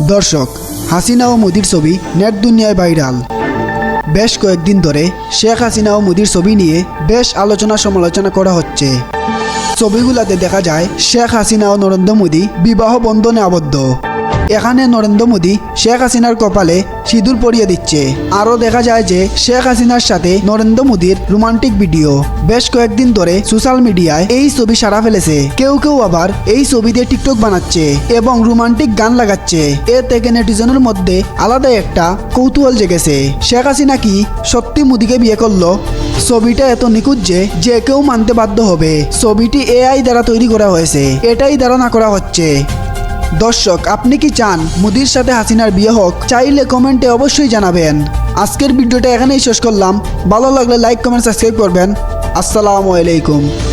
দর্শক, হাসিনা ও মোদির ছবি নেট দুনিয়ায় ভাইরাল। বেশ কয়েকদিন ধরে শেখ হাসিনা ও মোদির ছবি নিয়ে বেশ আলোচনা সমালোচনা করা হচ্ছে। ছবিগুলোতে দেখা যায়, শেখ হাসিনা ও নরেন্দ্র মোদী বিবাহ বন্ধনে আবদ্ধ। এখানে নরেন্দ্র মোদী, শেখ হাসিনার কপালে সিঁদুর পরিয়ে দিচ্ছে। আরও দেখা যায় যে শেখ হাসিনার সাথে নরেন্দ্র মোদীর রোমান্টিক ভিডিও। বেশ কয়েকদিন ধরে সোশ্যাল মিডিয়ায় এই ছবি সারা ফেলেছে। কেউ কেউ আবার এই ছবিতে টিকটক বানাচ্ছে এবং রোমান্টিক গান লাগাচ্ছে। এ থেকে নেটিজনের মধ্যে আলাদা একটা কৌতূহল জেগেছে। শেখ হাসিনা কি সত্যি মোদীকে বিয়ে করল? ছবিটা এত নিখুঁত যে যে কেউ মানতে বাধ্য হবে। ছবিটি এআই দ্বারা তৈরি করা হয়েছে। এটাই ধারণা করা হচ্ছে। দর্শক, আপনি কি চান মোদির সাথে হাসিনার বিয়ে হোক? চাইলে কমেন্টে অবশ্যই জানাবেন। আজকের ভিডিওটা এখানেই শেষ করলাম। ভালো লাগলে লাইক কমেন্ট সাবস্ক্রাইব করবেন। আসসালামু আলাইকুম।